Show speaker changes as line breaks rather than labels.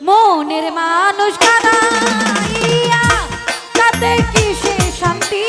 মনের মানুষ কানাইয়া তাতে কিসে শান্তি?